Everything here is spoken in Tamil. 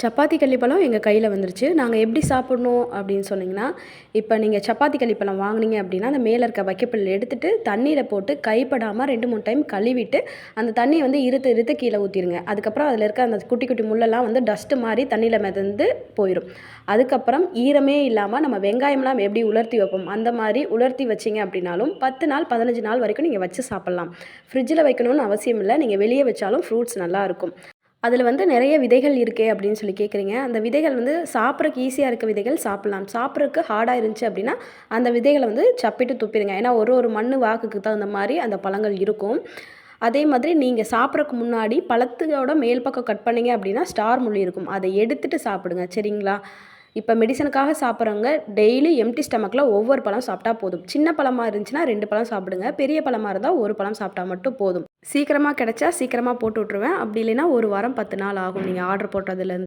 சப்பாத்தி கள்ளிப்பழம் எங்கள் கையில் வந்துருச்சு. நாங்கள் எப்படி சாப்பிட்ணும் அப்படின்னு சொன்னிங்கன்னா இப்போ நீங்கள் சப்பாத்தி கள்ளிப்பழம் வாங்குனீங்க அப்படின்னா அந்த மேலே இருக்க வைக்கப்பில் எடுத்துட்டு தண்ணியில் போட்டு கைப்படாமல் ரெண்டு மூணு டைம் கழுவிட்டு அந்த தண்ணியை வந்து இருத்து இருத்து கீழே ஊற்றிடுங்க அதுக்கப்புறம் அதில் இருக்க அந்த குட்டி குட்டி முள்ளெல்லாம் வந்து டஸ்ட்டு மாதிரி தண்ணியில் மிதந்து போயிடும் அதுக்கப்புறம் ஈரமே இல்லாமல் நம்ம வெங்காயம்லாம் எப்படி உலர்த்தி வைப்போம்? அந்த மாதிரி உலர்த்தி வச்சிங்க அப்படின்னாலும் பத்து நாள் பதினஞ்சு நாள் வரைக்கும் நீங்கள் வச்சு சாப்பிட்லாம். ஃப்ரிட்ஜில் வைக்கணும்னு அவசியம் இல்லை. நீங்கள் வெளியே வச்சாலும் ஃப்ரூட்ஸ் நல்லாயிருக்கும் அதில் வந்து நிறைய விதைகள் இருக்கே அப்படின்னு சொல்லி கேட்குறீங்க அந்த விதைகள் வந்து சாப்பிட்றக்கு ஈஸியாக இருக்க விதைகள் சாப்பிட்லாம். சாப்பிட்றக்கு ஹார்டாக இருந்துச்சு அப்படின்னா அந்த விதைகளை வந்து சப்பிட்டு துப்பிடுங்க. ஏன்னா ஒரு ஒரு மண் வாக்குக்கு தகுந்த மாதிரி அந்த பழங்கள் இருக்கும். அதே மாதிரி நீங்கள் சாப்பிட்றக்கு முன்னாடி பழத்தோட மேல் பக்கம் கட் பண்ணீங்க அப்படின்னா ஸ்டார் முள்ளி இருக்கும். அதை எடுத்துட்டு சாப்பிடுங்க. சரிங்களா? இப்போ மெடிசனுக்காக சாப்பிட்றவங்க டெய்லி எம்டி ஸ்டமக்கில் ஒவ்வொரு பழம் சாப்பிட்டா போதும். சின்ன பழமாக இருந்துச்சுன்னா ரெண்டு பழம் சாப்பிடுங்க. பெரிய பழமாக இருந்தால் ஒரு பழம் சாப்பிட்டா மட்டும் போதும். சீக்கிரமாக கிடைச்சா சீக்கிரமாக போட்டு விட்ருவேன் அப்படி இல்லைன்னா ஒரு வாரம் பத்து நாள் ஆகும். நீங்கள் ஆர்டர் போட்டதுலேருந்து